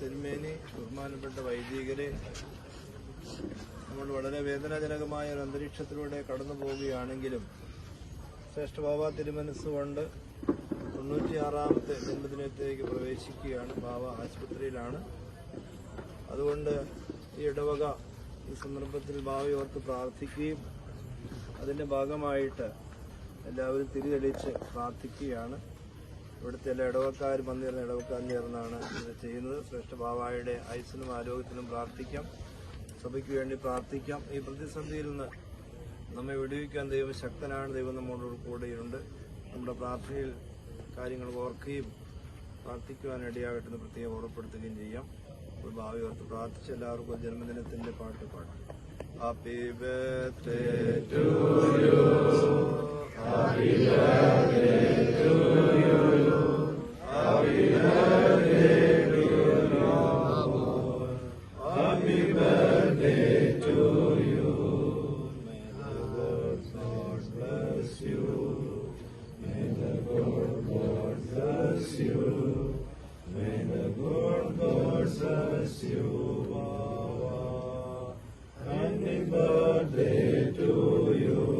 തിരുമേനി ബഹുമാനപ്പെട്ട വൈദികരെ നമ്മൾ വളരെ വേദനാജനകമായ ഒരു അന്തരീക്ഷത്തിലൂടെ കടന്നു പോവുകയാണെങ്കിലും ശ്രേഷ്ഠ ബാബ തിരുമനസ്സുകൊണ്ട് തൊണ്ണൂറ്റിയാറാമത്തെ ജന്മദിനത്തിലേക്ക് പ്രവേശിക്കുകയാണ് ബാബ ആശുപത്രിയിലാണ്. അതുകൊണ്ട് ഈ ഇടവക ഈ സന്ദർഭത്തിൽ ബാബയോർത്ത് പ്രാർത്ഥിക്കുകയും അതിന്റെ ഭാഗമായിട്ട് എല്ലാവരും തിരിതെളിച്ച് പ്രാർത്ഥിക്കുകയാണ്. ഇവിടുത്തെ എല്ലാ ഇടവക്കാരും ചേർന്ന ഇടവക്കാരും ചേർന്നാണ് ഇത് ചെയ്യുന്നത്. ശ്രേഷ്ഠ ബാബായുടെ ആയുസിനും ആരോഗ്യത്തിനും പ്രാർത്ഥിക്കാം. സഭയ്ക്ക് വേണ്ടി പ്രാർത്ഥിക്കാം. ഈ പ്രതിസന്ധിയിൽ നിന്ന് നമ്മെ വിടുവിക്കാൻ ദൈവം ശക്തനാണ്. ദൈവം നമ്മളോട് കൂടെയുണ്ട് നമ്മുടെ പ്രാർത്ഥനയിൽ കാര്യങ്ങൾ ഓർക്കുകയും പ്രാർത്ഥിക്കുവാൻ പ്രത്യേകം ഓർമ്മപ്പെടുത്തുകയും ചെയ്യാം. ഒരു ഭാവി ഓർത്ത് പ്രാർത്ഥിച്ച് എല്ലാവർക്കും ജന്മദിനത്തിന്റെ പാട്ട് പാടാം. Happy birthday to you happy Birthday to you. May the Lord bless you. May the Lord God bless you. May the Lord God bless you. Baba. Happy birthday to you.